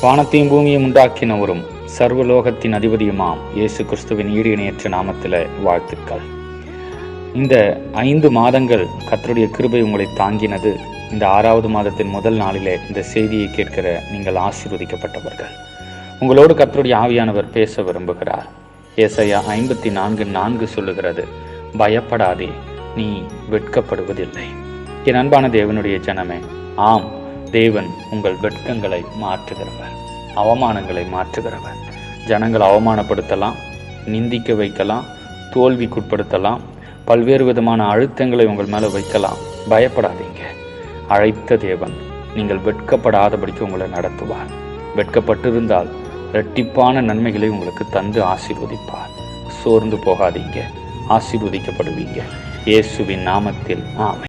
வானத்தையும் பூமியும் உண்டாக்கினவரும் சர்வலோகத்தின் அதிபதியுமாம் இயேசு கிறிஸ்துவின் ஈடு இணையற்ற நாமத்தில் வாழ்த்துக்கள். இந்த ஐந்து மாதங்கள் கத்தருடைய கிருபை உங்களை தாங்கினது. இந்த ஆறாவது மாதத்தின் முதல் நாளிலே இந்த செய்தியை கேட்கிற நீங்கள் ஆசீர்வதிக்கப்பட்டவர்கள். உங்களோடு கத்தருடைய ஆவியானவர் பேச விரும்புகிறார். ஏசையா ஐம்பத்தி நான்கு நான்கு சொல்லுகிறது பயப்படாதே நீ வெட்கப்படுவதில்லை. என் அன்பான தேவனுடைய ஜனமே ஆம் தேவன் உங்கள் வெட்கங்களை மாற்றுகிறவர் அவமானங்களை மாற்றுகிறவர். ஜனங்களை அவமானப்படுத்தலாம் நிந்திக்க வைக்கலாம் தோல்விக்குட்படுத்தலாம் பல்வேறு விதமான அழுத்தங்களை உங்கள் மேலே வைக்கலாம். பயப்படாதீங்க. அழைத்த தேவன் நீங்கள் வெட்கப்படாதபடிக்கு உங்களை நடத்துவார். வெட்கப்பட்டிருந்தால் இரட்டிப்பான நன்மைகளை உங்களுக்கு தந்து ஆசீர்வதிப்பார். சோர்ந்து போகாதீங்க ஆசீர்வதிக்கப்படுவீங்க. இயேசுவின் நாமத்தில் ஆமை